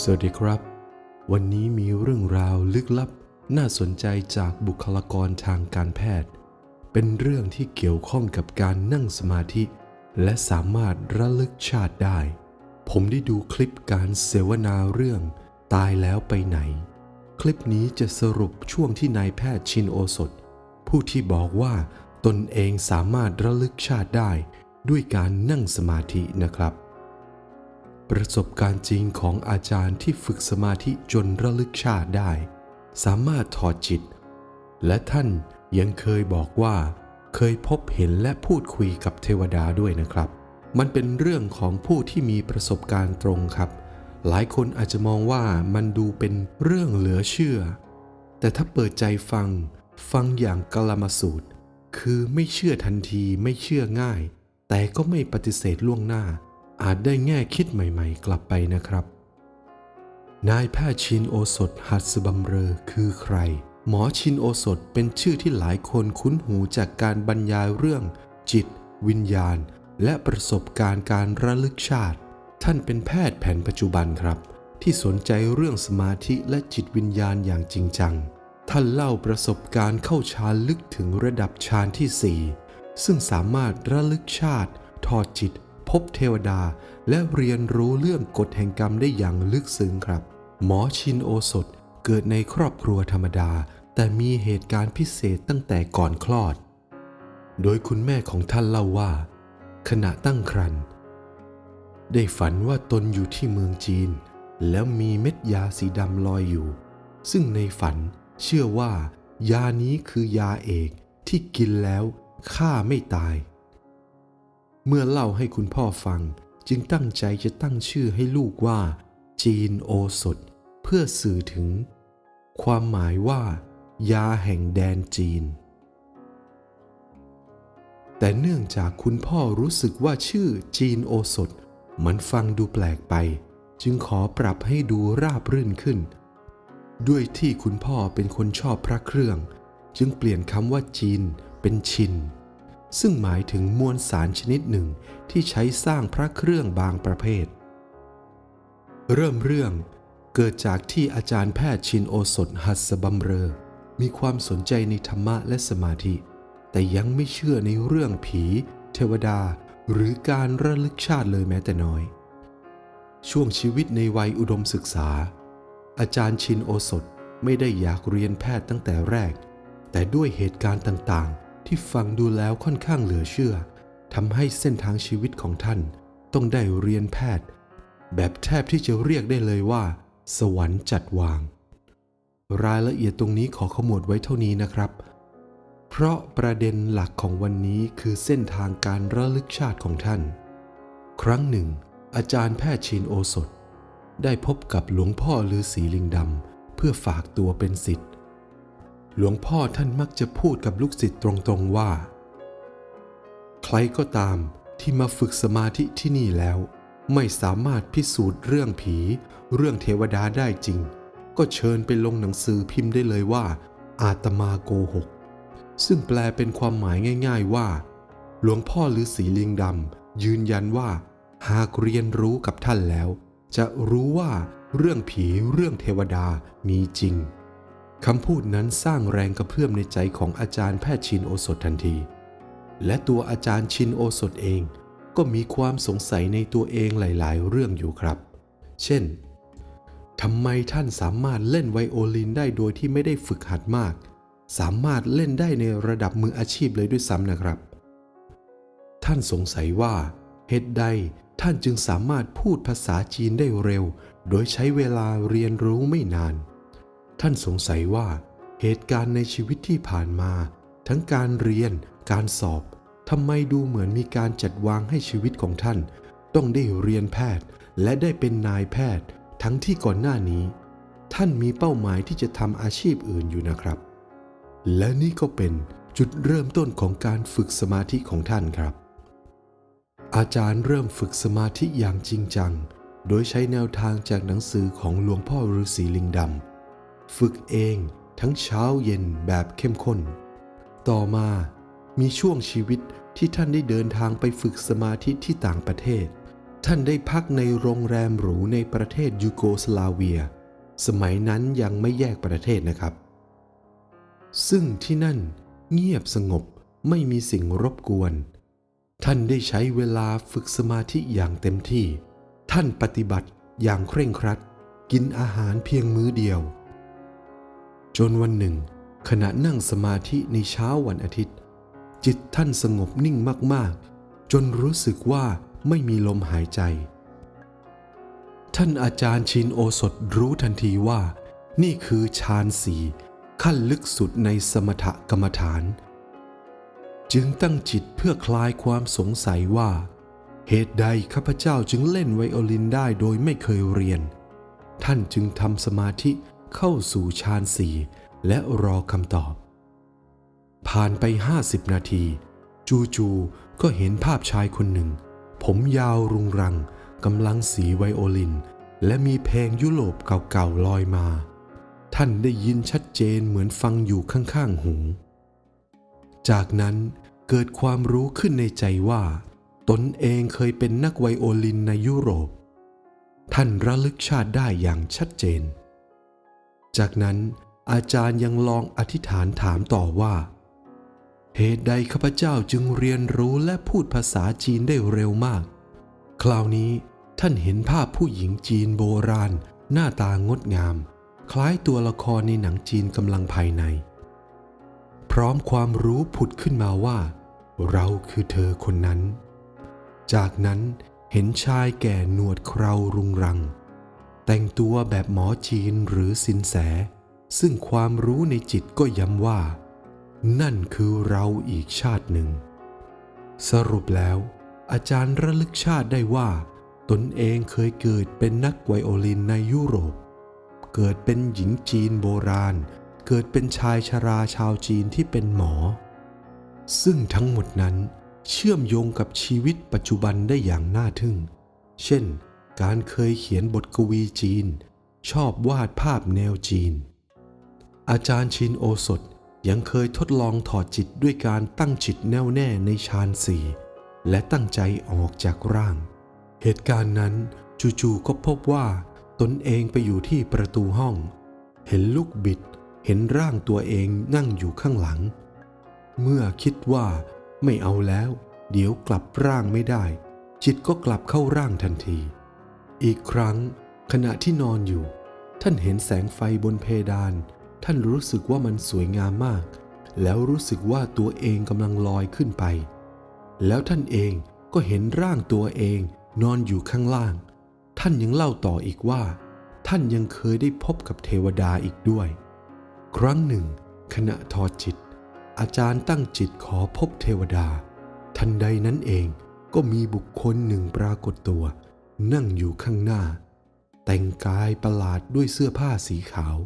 สวัสดีครับ วันนี้มีเรื่องราวลึกลับ น่าสนใจจากบุคลากรทางการแพทย์ เป็นเรื่องที่เกี่ยวข้องกับการนั่งสมาธิ และสามารถระลึกชาติได้ ผมได้ดูคลิปการเสวนาเรื่อง ตายแล้วไปไหน คลิปนี้จะสรุปช่วงที่นายแพทย์ชินโอสถ ผู้ที่บอกว่าตนเองสามารถระลึกชาติได้ ด้วยการนั่งสมาธินะครับ ประสบการณ์จริงของอาจารย์ที่ฝึกสมาธิจนระลึกชาติได้ สามารถถอดจิต และท่านยังเคยบอกว่า เคยพบเห็นและพูดคุยกับเทวดาด้วยนะครับ มันเป็นเรื่องของผู้ที่มีประสบการณ์ตรงครับ หลายคนอาจจะมองว่ามันดูเป็นเรื่องเหลือเชื่อ แต่ถ้าเปิดใจฟัง ฟังอย่างกลมาสูตร คือไม่เชื่อทันทีไม่เชื่อง่าย แต่ก็ไม่ปฏิเสธล่วงหน้า อาจได้แง่คิดใหม่ๆ กลับไปนะครับ นายแพทย์ชินโอสถหัสบำเรอคือใคร หมอชินโอสถเป็นชื่อที่หลายคนคุ้นหูจากการบรรยายเรื่อง จิต วิญญาณ และประสบการณ์การระลึกชาติ ท่านเป็นแพทย์แผนปัจจุบันครับ ที่สนใจเรื่องสมาธิและจิตวิญญาณอย่างจริงจัง ท่านเล่าประสบการณ์เข้าฌานลึกถึงระดับฌานที่ 4 ซึ่งสามารถระลึกชาติ ถอดจิต พบเทวดาและเรียนรู้เรื่องกฎแห่งกรรมได้อย่างลึกซึ้งครับ หมอชินโอสถเกิดในครอบครัวธรรมดา แต่มีเหตุการณ์พิเศษตั้งแต่ก่อนคลอด โดยคุณแม่ของท่านเล่าว่า ขณะตั้งครรภ์ได้ฝันว่าตนอยู่ที่เมืองจีน แล้วมีเม็ดยาสีดำลอยอยู่ ซึ่งในฝันเชื่อว่า ยานี้คือยาเอกที่กินแล้วฆ่าไม่ตาย เมื่อเล่าให้คุณพ่อฟัง จึงตั้งใจจะตั้งชื่อให้ลูกว่า จีนโอสถ เพื่อสื่อถึง ความหมายว่า ยาแห่งแดนจีน แต่เนื่องจากคุณพ่อรู้สึกว่าชื่อจีนโอสถ มันฟังดูแปลกไป จึงขอปรับให้ดูราบรื่นขึ้น ด้วยที่คุณพ่อเป็นคนชอบพระเครื่อง จึงเปลี่ยนคำว่าจีนเป็นชิน ซึ่งหมายถึงมวลสารชนิดหนึ่งที่ใช้สร้างพระเครื่องบางประเภท เริ่มเรื่องเกิดจากที่อาจารย์แพทย์ชินโอสถหัสบำเรอ มีความสนใจในธรรมะและสมาธิ แต่ยังไม่เชื่อในเรื่องผี เทวดา หรือการระลึกชาติเลยแม้แต่น้อย ช่วงชีวิตในวัยอุดมศึกษา อาจารย์ชินโอสถไม่ได้อยากเรียนแพทย์ตั้งแต่แรก แต่ด้วยเหตุการณ์ต่าง ที่ฟังดูแล้วค่อนข้างเหลือเชื่อทำให้เส้นทางชีวิตของท่าน ต้องได้เรียนแพทย์ แบบแทบที่จะเรียกได้เลยว่า สวรรค์จัดวาง รายละเอียดตรงนี้ขอขมวดไว้เท่านี้นะครับ เพราะประเด็นหลักของวันนี้คือเส้นทางการระลึกชาติของท่าน ครั้งหนึ่ง อาจารย์แพทย์ชินโอสถ ได้พบกับหลวงพ่อฤาษีลิงดำเพื่อฝากตัวเป็นศิษย์ หลวงพ่อท่านมักจะพูดกับลูกศิษย์ตรงๆว่า ใครก็ตามที่มาฝึกสมาธิที่นี่แล้ว ไม่สามารถพิสูจน์เรื่องผี เรื่องเทวดาได้จริง ก็เชิญไปลงหนังสือพิมพ์ได้เลยว่า อาตมาโกหก ซึ่งแปลเป็นความหมายง่าย ๆว่า หลวงพ่อฤาษีลิงดำยืนยันว่า หากเรียนรู้กับท่านแล้ว จะรู้ว่าเรื่องผีเรื่องเทวดามีจริง คำพูดนั้นสร้างแรงกระเพื่อมในใจของอาจารย์แพทย์ชินโอสถทันที และตัวอาจารย์ชินโอสถเอง ก็มีความสงสัยในตัวเองหลายๆ เรื่องอยู่ครับ เช่นทำไมท่านสามารถเล่นไวโอลินได้โดยที่ไม่ได้ฝึกหัดมาก สามารถเล่นได้ในระดับมืออาชีพเลยด้วยซ้ำนะครับ ท่านสงสัยว่าเหตุใดท่านจึงสามารถพูดภาษาจีนได้เร็ว โดยใช้เวลาเรียนรู้ไม่นาน ท่านสงสัยว่าเหตุการณ์ในชีวิตที่ผ่านมา ทั้งการเรียน การสอบทำไมดูเหมือนมีการจัดวางให้ชีวิตของท่าน ต้องได้เรียนแพทย์ และได้เป็นนายแพทย์ ทั้งที่ก่อนหน้านี้ ท่านมีเป้าหมายที่จะทำอาชีพอื่นอยู่นะครับ และนี่ก็เป็นจุดเริ่มต้นของการฝึกสมาธิของท่านครับ อาจารย์เริ่มฝึกสมาธิอย่างจริงจัง โดยใช้แนวทางจากหนังสือของหลวงพ่อฤาษีลิงดำ ฝึกเองทั้งเช้าเย็นแบบเข้มข้น ต่อมามีช่วงชีวิตที่ท่านได้เดินทางไปฝึกสมาธิที่ต่างประเทศ ท่านได้พักในโรงแรมหรูในประเทศยูโกสลาเวีย สมัยนั้นยังไม่แยกประเทศนะครับ ซึ่งที่นั่นเงียบสงบไม่มีสิ่งรบกวน ท่านได้ใช้เวลาฝึกสมาธิอย่างเต็มที่ ท่านปฏิบัติอย่างเคร่งครัด กินอาหารเพียงมื้อเดียว จนวันหนึ่ง ขณะนั่งสมาธิในเช้าวันอาทิตย์ จิตท่านสงบนิ่งมากๆ จนรู้สึกว่าไม่มีลมหายใจ ท่านอาจารย์ชินโอสถรู้ทันทีว่า นี่คือฌานสี่ขั้นลึกสุดในสมถกรรมฐาน จึงตั้งจิตเพื่อคลายความสงสัยว่า เหตุใดข้าพเจ้าจึงเล่นไวโอลินได้โดยไม่เคยเรียน ท่านจึงทำสมาธิเเข้าสู่ฌานสี่และรอคำตอบ ผ่านไป50นาที จูๆก็เห็นภาพชายคนหนึ่ง ผมยาวรุงรังกำลังสีไวโอลิน และมีเพลงยุโรปเก่าๆลอยมา ท่านได้ยินชัดเจนเหมือนฟังอยู่ข้างๆหู จากนั้นเกิดความรู้ขึ้นในใจว่า ตนเองเคยเป็นนักไวโอลินในยุโรป ท่านระลึกชาติได้อย่างชัดเจน จากนั้นอาจารย์ยังลองอธิษฐานถามต่อว่า เหตุใดข้าพเจ้าจึงเรียนรู้และพูดภาษาจีนได้เร็วมาก คราวนี้ท่านเห็นภาพผู้หญิงจีนโบราณ หน้าตางดงาม คล้ายตัวละครในหนังจีนกำลังภายใน พร้อมความรู้ผุดขึ้นมาว่า เราคือเธอคนนั้น จากนั้นเห็นชายแก่หนวดเครารุงรัง แต่งตัวแบบหมอจีนหรือสินแส ซึ่งความรู้ในจิตก็ย้ำว่า นั่นคือเราอีกชาติหนึ่ง สรุปแล้ว อาจารย์ระลึกชาติได้ว่า ตนเองเคยเกิดเป็นนักไวโอลินในยุโรป เกิดเป็นหญิงจีนโบราณ เกิดเป็นชายชราชาวจีนที่เป็นหมอ ซึ่งทั้งหมดนั้นเชื่อมโยงกับชีวิตปัจจุบันได้อย่างน่าทึ่ง เช่น การเคยเขียนบทกวีจีน ชอบวาดภาพแนวจีน อาจารย์ชินโอสถยังเคยทดลองถอดจิตด้วยการตั้งจิตแน่วแน่ในฌานสี่และตั้งใจออกจากร่าง เหตุการณ์นั้นจู่ๆก็พบว่าตนเองไปอยู่ที่ประตูห้อง เห็นลูกบิด เห็นร่างตัวเองนั่งอยู่ข้างหลัง เมื่อคิดว่าไม่เอาแล้ว เดี๋ยวกลับร่างไม่ได้ จิตก็กลับเข้าร่างทันที อีกครั้งขณะที่นอนอยู่ ท่านเห็นแสงไฟบนเพดาน ท่านรู้สึกว่ามันสวยงามมาก แล้วรู้สึกว่าตัวเองกำลังลอยขึ้นไป แล้วท่านเองก็เห็นร่างตัวเองนอนอยู่ข้างล่าง ท่านยังเล่าต่ออีกว่า ท่านยังเคยได้พบกับเทวดาอีกด้วย ครั้งหนึ่ง ขณะทอดจิต อาจารย์ตั้งจิตขอพบเทวดา ทันใดนั้นเองก็มีบุคคลหนึ่งปรากฏตัว นั่งอยู่ข้างหน้า แต่งกายประหลาดด้วยเสื้อผ้าสีขาว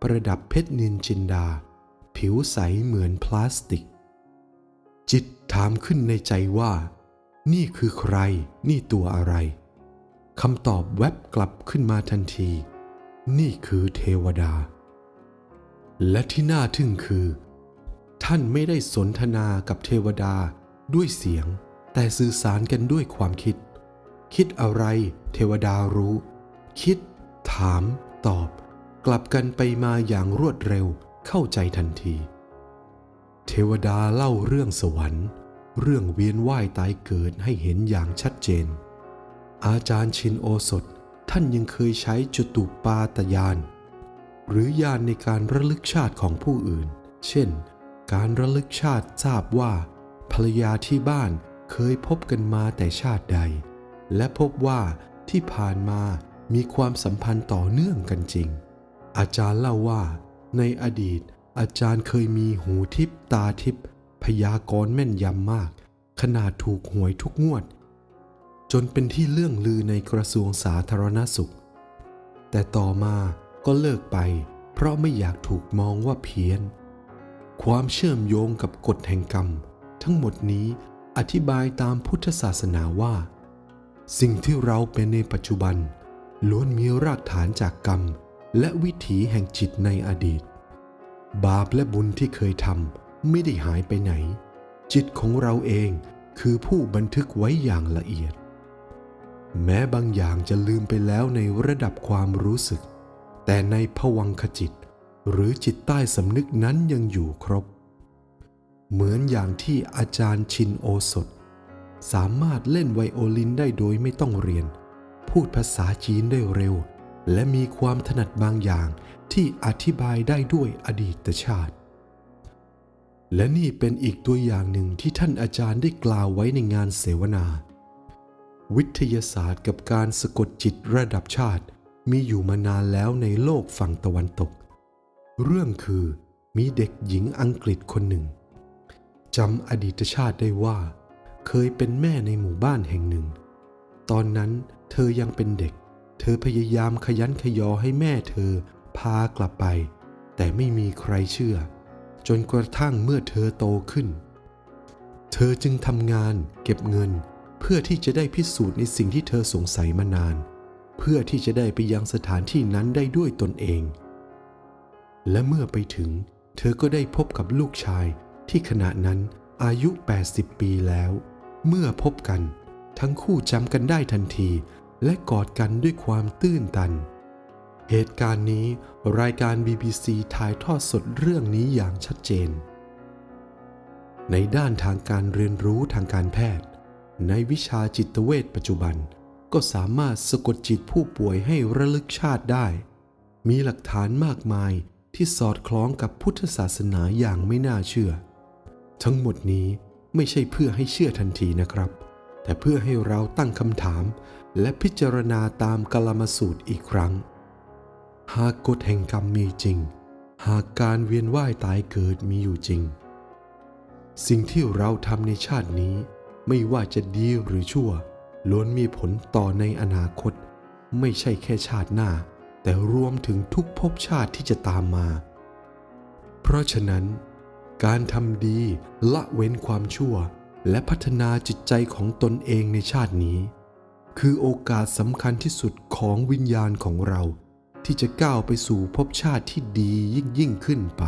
ประดับเพชรนินจินดา ผิวใสเหมือนพลาสติก จิตถามขึ้นในใจว่า นี่คือใคร นี่ตัวอะไรคำตอบแวบกลับขึ้นมาทันที นี่คือเทวดา และที่น่าทึ่งคือ ท่านไม่ได้สนทนากับเทวดาด้วยเสียง แต่สื่อสารกันด้วยความคิด คิดอะไร เทวดารู้ คิด ถาม ตอบ กลับกันไปมาอย่างรวดเร็วเข้าใจทันที เทวดาเล่าเรื่องสวรรค์ เรื่องเวียนว่ายตายเกิดให้เห็นอย่างชัดเจน อาจารย์ชินโอสถท่านยังเคยใช้จุตุปาตยาน หรือญาณในการระลึกชาติของผู้อื่น เช่น การระลึกชาติทราบว่า ภรรยาที่บ้านเคยพบกันมาแต่ชาติใด และพบว่าที่ผ่านมามีความสัมพันธ์ต่อเนื่องกันจริง อาจารย์เล่าว่า ในอดีต อาจารย์เคยมีหูทิพตาทิพพยากรณ์แม่นยำมาก ขนาดถูกหวยทุกงวด จนเป็นที่เลื่องลือในกระทรวงสาธารณสุข แต่ต่อมาก็เลิกไป เพราะไม่อยากถูกมองว่าเพี้ยน ความเชื่อมโยงกับกฎแห่งกรรม ทั้งหมดนี้อธิบายตามพุทธศาสนาว่า สิ่งที่เราเป็นในปัจจุบัน ล้วนมีรากฐานจากกรรม และวิถีแห่งจิตในอดีต บาปและบุญที่เคยทำไม่ได้หายไปไหน จิตของเราเองคือผู้บันทึกไว้อย่างละเอียด แม้บางอย่างจะลืมไปแล้วในระดับความรู้สึก แต่ในผวังคจิต หรือจิตใต้สำนึกนั้นยังอยู่ครบ เหมือนอย่างที่อาจารย์ชินโอสถ สามารถเล่นไวโอลินได้โดยไม่ต้องเรียน พูดภาษาจีนได้เร็ว และมีความถนัดบางอย่างที่อธิบายได้ด้วยอดีตชาติ และนี่เป็นอีกตัวอย่างหนึ่งที่ท่านอาจารย์ได้กล่าวไว้ในงานเสวนา วิทยาศาสตร์กับการสะกดจิตระดับชาติ มีอยู่มานานแล้วในโลกฝั่งตะวันตก เรื่องคือมีเด็กหญิงอังกฤษคนหนึ่งจำอดีตชาติได้ว่า เคยเป็นแม่ในหมู่บ้านแห่งหนึ่ง ตอนนั้นเธอยังเป็นเด็ก เธอพยายามขยันขยอให้แม่เธอพากลับไป แต่ไม่มีใครเชื่อ จนกระทั่งเมื่อเธอโตขึ้น เธอจึงทำงานเก็บเงิน เพื่อที่จะได้พิสูจน์ในสิ่งที่เธอสงสัยมานาน เพื่อที่จะได้ไปยังสถานที่นั้นได้ด้วยตนเอง และเมื่อไปถึง เธอก็ได้พบกับลูกชายที่ขณะนั้นอายุ 80 ปีแล้ว เมื่อพบกัน ทั้งคู่จำกันได้ทันที และกอดกันด้วยความตื้นตัน เหตุการณ์นี้รายการ BBC ถ่ายทอดสดเรื่องนี้อย่างชัดเจน ในด้านทางการเรียนรู้ทางการแพทย์ ในวิชาจิตเวชปัจจุบันก็สามารถสะกดจิตผู้ป่วยให้ระลึกชาติได้ มีหลักฐานมากมายที่สอดคล้องกับพุทธศาสนาอย่างไม่น่าเชื่อ ทั้งหมดนี้ ไม่ใช่เพื่อให้เชื่อทันทีนะครับ แต่เพื่อให้เราตั้งคำถาม และพิจารณาตามกลมสูตรอีกครั้ง หากกฎแห่งกรรมมีจริง หากการเวียนว่ายตายเกิดมีอยู่จริง สิ่งที่เราทำในชาตินี้ ไม่ว่าจะดีหรือชั่ว ล้วนมีผลต่อในอนาคต ไม่ใช่แค่ชาติหน้า แต่รวมถึงทุกภพชาติที่จะตามมา เพราะฉะนั้น การทำดีละเว้นความชั่ว และพัฒนาจิตใจของตนเองในชาตินี้ คือโอกาสสำคัญที่สุดของวิญญาณของเรา ที่จะก้าวไปสู่ภพชาติที่ดียิ่งยิ่งขึ้นไป